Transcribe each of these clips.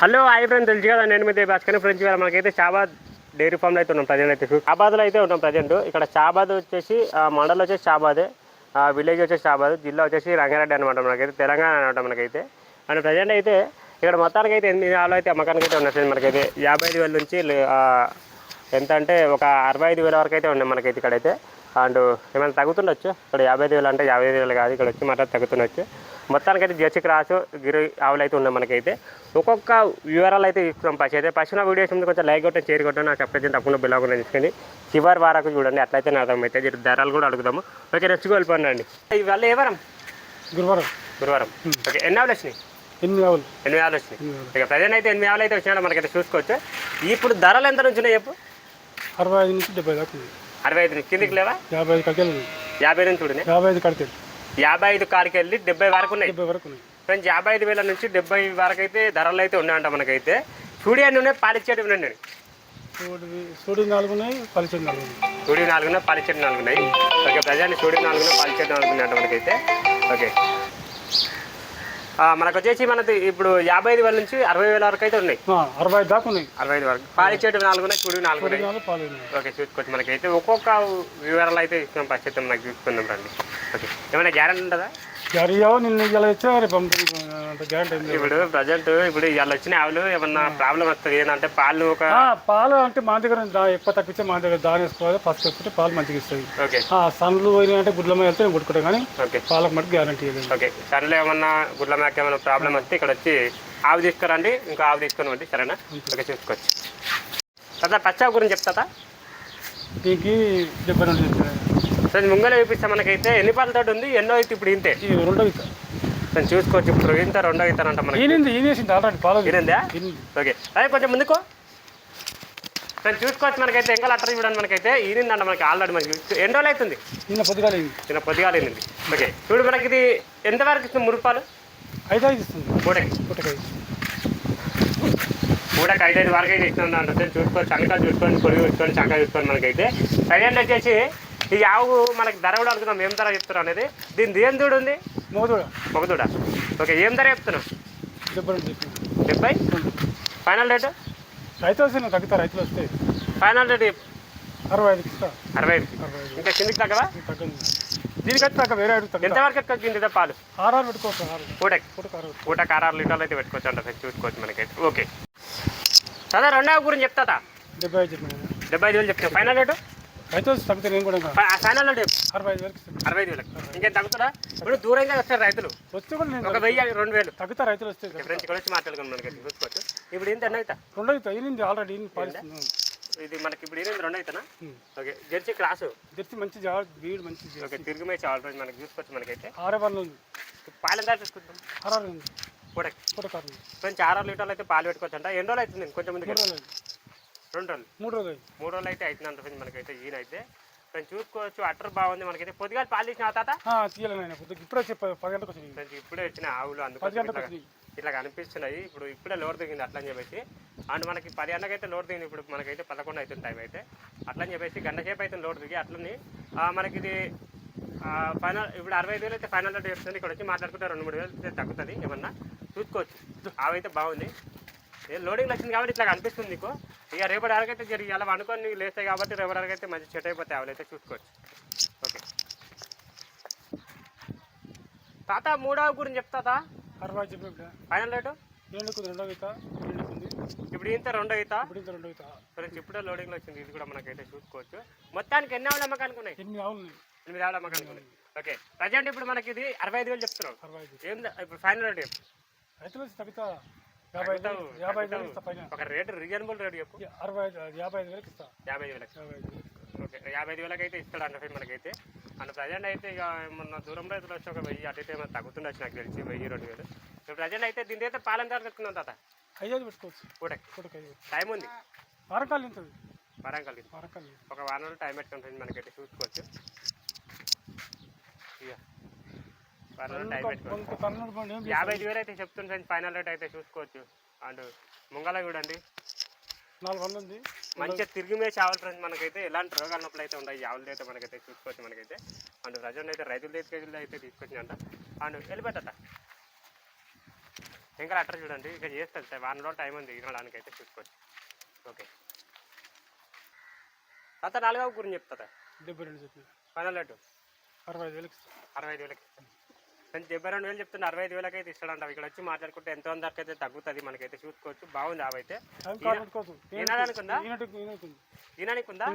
Hello hi friend తెలుసు కదా నేను మీద భాస్కర్. ఫ్రెండ్స్ ఇవాళ మనకైతే షాబాద్ డైరీ ఫామ్లో అయితే ఉన్నాం ప్రజెంట్ అయితే. షాబాద్లో అయితే ఉన్నాం ప్రజెంట్. ఇక్కడ షాబాద్ వచ్చేసి మండల్ మండలం వచ్చేసి షాబాదే. ఆ, విలేజ్ వచ్చేసి షాబాద్. జిల్లా వచ్చేసి రంగారెడ్డి అనమాట మనకైతే తెలంగాణ అనమాట మనకైతే. అండ్ ప్రజెంట్ అయితే ఇక్కడ మొత్తానికి అయితే ఎనిమిది ఆవులు అయితే అమ్మకానికి అయితే ఉన్నాయి మనకైతే? యాభై ఐదు వేల నుంచి ఎంత అంటే ఒక అరవై ఐదు వేల వరకు అయితే ఉన్నాయి మనకైతే ఇక్కడైతే. అండ్ ఏమైనా తగ్గుతుండొచ్చు? ఇక్కడ యాభై ఐదు వేలు అంటే యాభై ఐదు వేలు కాదు ఇక్కడ వచ్చి మాట తగ్గుతుండొచ్చు. మొత్తానికి అయితే జర్సీ క్రాస్ గిరి ఆవులు అయితే ఉన్నాయి మనకైతే. ఒక్కొక్క వివరాలు అయితే ఇస్తున్నాం పచ్చి అయితే పచ్చిన వీడియోస్ ముందు కొంచెం లైక్ కొట్టండి చేరి కొట్టండి నాకు చెప్పేది తప్పకుండా బిల్లా కూడా తీసుకొని చివరి వారకు చూడండి. అట్లయితే అర్థమైతే జర ధరలు కూడా అడుగుదాము. ఓకే రెచ్చుకు వెళ్ళిపోండి ఇవాళ ఏ వారం? గురువారం. గురువారం. ఓకే ఎన్ని ఆవులు వచ్చినాయి? ఎనిమిది ఆవులు. ఎనిమిది ఆవులు వచ్చినాయి. ఇక ప్రజెంట్ అయితే ఎనిమిది ఆవులు అయితే వచ్చినాయో. మనకైతే చూసుకోవచ్చు. ఇప్పుడు ధరలు ఎంత నుంచి ఉన్నాయి చెప్పు? అరవై ఐదు నుంచి డెబ్బై దాకా అరవై ఐదు కిందికి లేవా? యాభై ఐదు ఉంది యాభై నుంచి యాభై ఐదు కడికెళ్ళి యాభై ఐదు కాడికి వెళ్ళి డెబ్బై వరకు ఉన్నాయి. డెబ్బై వరకు ఉన్నాయి. ఫ్రెండ్స్ యాభై ఐదు వేల నుంచి డెబ్బై వరకు అయితే ధరలు అయితే ఉన్నాయంట మనకైతే. చూడి అన్ని ఉన్నాయి పాలిచ్చేటి ఉన్నాయి సూడి సూడి నాలుగు ఉన్నాయి పలిచేది నాలుగు ఉన్నాయి. చూడి నాలుగు ఉన్నాయి పాలిచ్చేటి నాలుగు ఉన్నాయి. ఓకే ప్రజెంట్ చూడి నాలుగు ఉన్నాయి పాలిచ్చేటి నాలుగు ఉన్నాయంట మనకైతే. ఓకే. మనకు వచ్చేసి మనది ఇప్పుడు యాభై ఐదు వేల నుంచి అరవై వేల వరకు అయితే ఉన్నాయి. అరవై ఐదు దాకా ఉన్నాయి. అరవై ఐదు వరకు. పాలిచ్చేటి నాలుగు ఉన్నాయి చూడి నాలుగు ఉన్నాయి. ఓకే చూసుకోవచ్చు మనకైతే ఒక్కొక్క వివరాలు అయితే ఇస్తున్నాం పశ్చిత్తం నాకు చూసుకుందాం రండి. ఓకే. ఏమైనా గ్యారెంటీ ఉంటుందా? జరిగావు? నిన్ను ఇలా వచ్చా రేపు. ఇప్పుడు ప్రజెంట్ ఇప్పుడు ఇవాళ వచ్చిన ఆవులు ఏమన్నా ప్రాబ్లం వస్తుంది? ఏంటంటే పాలు ఒక పాలు అంటే మా దగ్గర ఎక్కువ తప్పించే మా దగ్గర దాని వేసుకోవాలి ఫస్ట్ వేసుకుంటే పాలు మంచిగా ఇస్తాయి. ఓకే. సన్లు అంటే గుడ్ల మీద వెళ్తే కొట్టుకుంటా కానీ ఓకే. పాలకు మటుకు గ్యారంటీ ఓకే. సరేలే ఏమన్నా గుడ్ల మేక ఏమైనా ప్రాబ్లం వస్తే ఇక్కడ వచ్చి ఆవు తీసుకురండి ఇంకా ఆవు తీసుకొని వండి సరేనా ఓకే చూసుకోవచ్చు. కదా పచ్చావు గురించి చెప్తా దీనికి డెబ్బై రెండు సరే ముంగల చూపిస్తే మనకైతే ఎన్ని పాలతోటి ఉంది? ఎన్నో అయితే ఇప్పుడు ఇంతే. రెండో నేను చూసుకోవచ్చు ఇప్పుడు. ఇంత రెండో ఇస్తానంట మనకి. ఈనింది ఈనేసింది ఆల్రెడీ పాలు ఈనందా ఓకే. అదే కొంచెం ముందుకో సరే చూసుకోవచ్చు మనకైతే. ఇంకా అట్టర్ చూడండి మనకైతే. ఈనిందంట మనకి ఆల్రెడీ మనకి. ఎన్ని రోజులు అవుతుంది? నిన్న పొద్దుగాల చిన్న పొద్దుగాల ఓకే. చూడు మనకి ఇది ఎంతవరకు ఇస్తుంది? మురుపాలు ఐదు ఐదు ఇస్తుంది. పూటకి. పుట్టకాయ పూటకి ఐదైదు వరకు అయితే ఇస్తుంది అంటే చూసుకోవచ్చు చంకా చూసుకొని పొడి చూసుకొని చంకా చూసుకొని మనకైతే ప్రజెంట్ వచ్చేసి ఈ ఆవు మనకి ధర కూడా అనుకున్నాం ఏం ధర చెప్తున్నాం అనేది? దీని ఏం దూడు ఉంది? మోదూడ మొగదూడ ఓకే ఏం ధర చెప్తున్నాం డెబ్బై ఫైనల్ రేటు? రైతు వస్తే తగ్గుతా రైతులు వస్తే. Final rate. అరవై ఐదు అరవై ఐదు. ఇంకా కిందికి తగ్గదు దీనికి అయితే తగ్గ వేరే ఎంతవరకు పాలు? ఆర్ఆర్ పెట్టుకోవచ్చు లీటర్లు అయితే అంట చూసుకోవచ్చు మనకైతే ఓకే. రెండవ గురించి చెప్తా డెబ్బై ఐదు డెబ్బై ఐదు వేలు చెప్తాను ఫైనల్ రేటు? రైతు వస్తే తగ్గితే నేను కూడా చెప్పు. అరవై ఐదు ఇస్తాను. అరవై ఐదు వేలకు. ఇంకేం తగ్గుతుందా ఇప్పుడు దూరంగా వస్తారు రైతులు. వస్తే కూడా నేను ఒక వెయ్యి రెండు వేలు. తగ్గుతా రైతులు వస్తే. ఫ్రెండ్స్ ఇక్కడ వచ్చి మాట్లాడుకుని మనకి చూసుకోవచ్చు. ఇప్పుడు ఏంటి అన్న అవుతా రెండో అవుతా ఈనింది ఆల్రెడీ ఇది మనకి ఇప్పుడు ఏంటి రెండు అవుతానా. ఓకే జెర్సీ క్లాసు జెర్సీ మంచి బీడు మంచి. ఓకే తిరిగి మేచి ఆల్రెడీ మనకి చూసుకోవచ్చు మనకైతే. ఆరే ఉంది. పాలు ఎంత చూసుకుంటాం ఆరు ఉంది. ఫ్రెండ్స్ ఆరు లీటర్లు అయితే పాలు పెట్టుకోవచ్చు అంట ఎన్ని రోజులు అవుతుంది? కొంచెం అయింది. రెండు రోజులు మూడు రోజులు. మూడు రోజులు అయితే అవుతుందంట ఫ్రెండ్స్ మనకైతే ఈయన అయితే ఫ్రెండ్స్ చూసుకోవచ్చు అట్టర్ బాగుంది మనకైతే. పొద్దుగాల పాలు తీసిన తాత? తీయాలి ఇప్పుడే ప- పది గంటలకు వచ్చింది ఫ్రెండ్స్ ఇప్పుడే వచ్చిన ఆవులు గంటలకు ఇట్లా కనిపిస్తున్నాయి ఇప్పుడు ఇప్పుడే లోడ్ దిగింది అట్లా అని చెప్పేసి. అండ్ మనకి పది గంటలకైతే లోడ్ దిగింది. ఇప్పుడు మనకైతే పదకొండు అవుతుంది టైం అయితే. అట్లా అని చెప్పేసి గంట సేపు అయితే లోడ్ దిగి అట్లని. మనకి ఇది ఫైనల్ ఇప్పుడు అరవై ఐదు వేలు అయితే ఫైనల్ రేట్ చెప్తుంది ఇక్కడ వచ్చి మాట్లాడుకుంటే రెండు మూడు వేలు అయితే తగ్గుతుంది. ఏమన్నా? చూసుకోవచ్చు. ఆవైతే బాగుంది. లోడింగ్ వచ్చింది కాబట్టి ఇట్లా కనిపిస్తుంది నీకు. ఇక రేపటి వరకైతే జరిగి అలా అనుకొని నీకు లేస్తాయి కాబట్టి రేపటి అయితే మంచి సెట్ అయిపోతాయి అవైతే చూసుకోవచ్చు. ఓకే. తాత మూడవ గురించి చెప్తా అరవై ఫైనల్ రేటు రెండో ఇప్పుడు ఇంత రెండో అవుతా ఇప్పుడు ఇంత రెండో ఫ్రెండ్స్ ఇప్పుడే లోడింగ్లో వచ్చింది ఇది కూడా మనకైతే చూసుకోవచ్చు. మొత్తానికి ఎన్ని ఆవులు అమ్మకానికి ఉన్నాయి ఎనిమిది ఆవులు ఎనిమిది ఆవులు అమ్మకానికి ఉన్నాయి ఓకే. ప్రజెంట్ ఇప్పుడు మనకి ఇది అరవై ఐదు వేలు చెప్తున్నావు. అరవై ఐదు. ఏం ద- ఇప్పుడు ఫైనల్ రేట్ రైతులు తగ్గుతా యాభై ఐదు తగ్గుతావు, యాభై ఐదు వేలకు తగ్గుతావు. ఇస్తా పైన. ఒక రేటు రీజనబుల్ రేట్ చెప్పు. అరవై ఐదు యాభై ఐదు వేలకు ఇస్తా. యాభై ఐదు వేలకు. యాభై ఐదు వేలకు. ఇస్తా. ఓకే యాభై ఐదు వేలకు అయితే ఇస్తాడు అన్న మనకైతే. అండ్ ప్రజెంట్ అయితే ఇక మొన్న దూరం రైతులు వచ్చి ఒక వెయ్యి అటు ఏమైనా తగ్గుతుండొచ్చు నాకు తెలిసి వెయ్యి రెండు వేలు. ఇప్పుడు ప్రజెంట్ అయితే దీని అయితే పాలన ధర పెట్టుకున్నాం తాత. ఐదు పెట్టుకోవచ్చు. పూటకి. పూటకు ఐదు టైం ఉంది. వారకాలు ఉంటుంది వారకాలు ఒక వారం రోజులు టైం పెట్టుకుంటుంది మనకైతే చూసుకోవచ్చు. ఇక. యాభై ఐదు వేలు అయితే చెప్తుంది ఫ్రెండ్స్ ఫైనల్ రేట్ అయితే చూసుకోవచ్చు. అండ్ ముంగల చూడండి. నాలుగు వందలు ఉంది. మంచిగా తిరిగి మీద చావాలి ఫ్రెండ్స్ మనకైతే. ఎలాంటి రోగాల నొప్పులు అయితే ఉన్నాయి. ఆవులు అయితే మనకైతే చూసుకోవచ్చు మనకైతే. అండ్ ప్రజెంట్ అయితే రైతుల కేజీలు అయితే తీసుకొచ్చిందంట అండ్ వెళ్ళిపెట్టట ఇంకా అట్టర్ చూడండి. ఇక చేస్తుంది సార్. వారం రోజులు టైం ఉంది. వినడానికి అయితే చూసుకోవచ్చు. ఓకే. తాత నాలుగవ గురించి చెప్తా డెబ్బై రెండు చెప్పిన ఫైనల్ రేటు అరవై ఐదు వేలకి. అరవై ఐదు వేలకి ఇస్తాను. కానీ డెబ్బై రెండు వేలు చెప్తున్నా అరవై ఐదు వేలకి అయితే ఇస్తాడంట ఇక్కడ వచ్చి మాట్లాడుకుంటే ఎంతో దాకా అయితే తగ్గుతుంది మనకైతే చూసుకోవచ్చు. బాగుంది అవైతే ఈనాడానికి ఉందా? ఈనానికి ఉందా.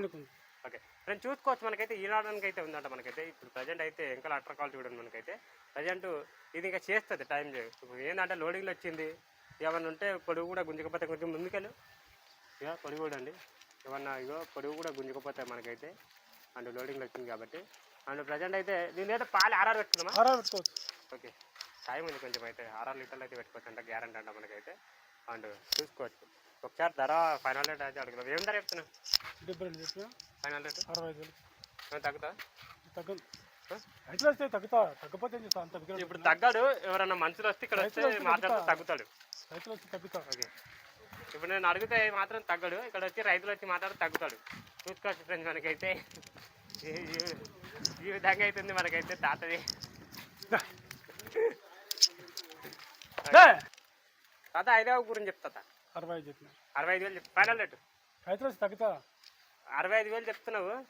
ఓకే. ఫ్రెండ్ చూసుకోవచ్చు మనకైతే ఈనాడానికి అయితే ఉందంట మనకైతే. ఇప్పుడు ప్రజెంట్ అయితే ఇంకా అట్ర కాల్ చూడండి మనకైతే. ప్రజెంట్ ఇది ఇంకా చేస్తుంది టైం ఏంటంటే లోడింగ్లో వచ్చింది. ఏమన్నా ఉంటే పొడుగు కూడా గుంజకపోతే కొంచెం ముందుకెళ్ళు. ఇక పొడుగు కూడా అండి. ఏమన్నా ఇగో పొడుగు కూడా గుంజకపోతే మనకైతే అండ్ లోడింగ్లో వచ్చింది కాబట్టి. అండ్ ప్రజెంట్ అయితే దీని అయితే పాలు ఆర్ఆర్ అరవై పెట్టుకోవచ్చు. ఓకే. టైం ఉంది కొంచెం అయితే. ఆర్ఆర్ లీటర్లు అయితే పెట్టుకోవచ్చు అంట గ్యారంటీ అంట మనకైతే. అండ్ చూసుకోవచ్చు. ఒకసారి ధర ఫైనల్ రేట్ అయితే అడుగుదాం. ఏం ధర చెప్తున్నా డెబ్బై రెండు చెప్పిన? Final rate? అరవై ఐదు వేలకి ఏమైనా తగ్గుతా? తగ్గదు. ఆ? రైతులు వస్తే తగ్గుతా. తగ్గపోతే అంత ఇప్పుడు తగ్గాడు. ఎవరన్నా మనుషులు వస్తే ఇక్కడ వస్తే మాట్లాడితే తగ్గుతా. తగ్గుతాడు. రైతులు తగ్గుతా. ఓకే. ఇప్పుడు నేను అడిగితే మాత్రం తగ్గడు. ఇక్కడ వచ్చి రైతులు వచ్చి మాట్లాడితే తగ్గుతాడు. చూసుకోవచ్చు ఫ్రెండ్స్ మనకైతే. ఈ- విధంగా అవుతుంది మనకైతే తాతది! తాత ఐదవ గురించి చెప్తా. అరవై ఐదు అరవై ఐదు వేలు ఫైనల్ రేటు. రైతులు తగ్గుతా? అరవై ఐదు వేలు చెప్తున్నావు.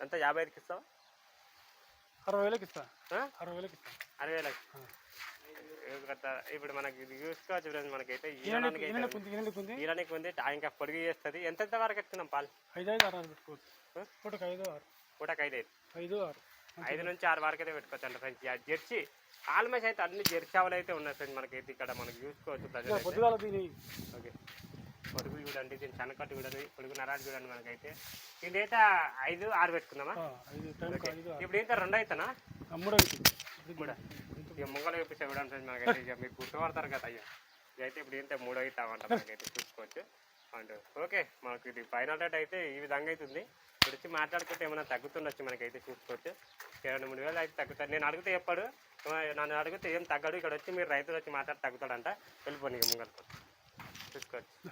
ఎంత యాభై ఐదుకి ఇస్తావు? అరవై వేలకి ఇస్తా? అరవై వేలకి ఇస్తా. అరవై వేలకి. ఇప్పుడు మనకి ఇది చూసుకోవచ్చు ఫ్రెండ్స్ మనకైతే. ఈనాటికి ఉంది ఇంకా పొడిగి చేస్తుంది. ఎంత వరకు ఎత్తున్నాం పాలు? ఐదు ఐదు ఆరు ఆ? పూటకి ఐదు ఆరు. పూటకి ఐదు ఐదు ఐదు ఆరు ఐదు నుంచి ఆరు వరకు అయితే పెట్టుకోవచ్చు అంట ఫ్రెండ్స్. ఆ జెర్సీ ఆల్మోస్ట్ అయితే అన్ని జెర్సీ ఆవులు అయితే ఉన్నాయి ఫ్రెండ్స్ మనకైతే ఇక్కడ మనకి చూసుకోవచ్చు ప్రజలు ఓకే. పొడుగు చూడండి దీని సన్నకట్టు చూడండి పొడుగు నరాలు చూడండి మనకైతే. అయితే ఐదు ఆరు పెట్టుకుందామా? ఇప్పుడు ఏంటో రెండు అవుతానా మూడో కూడా ఇక ముంగలు చూపిస్తే చూడండి ఫ్రెండ్స్ మనకైతే. ఇక మీరు గుర్తుపడతారు కదా అయ్యా. ఇదైతే ఇప్పుడు ఏంటో మూడో అవుతామంట మనకైతే చూసుకోవచ్చు. అండ్ ఓకే మనకి ఇది ఫైనల్ రేట్ అయితే ఈ విధంగా అవుతుంది. ఇప్పుడు వచ్చి మాట్లాడుకుంటే ఏమైనా తగ్గుతుండొచ్చు మనకైతే చూసుకోవచ్చు. రెండు మూడు వేలు అయితే తగ్గుతారు నేను అడిగితే చెప్పాడు. నన్ను అడిగితే ఏం తగ్గడు. ఇక్కడ వచ్చి మీరు రైతులు వచ్చి మాట్లాడి తగ్గుతాడంట. వెళ్ళిపోయి ఇక చూసుకోవచ్చు.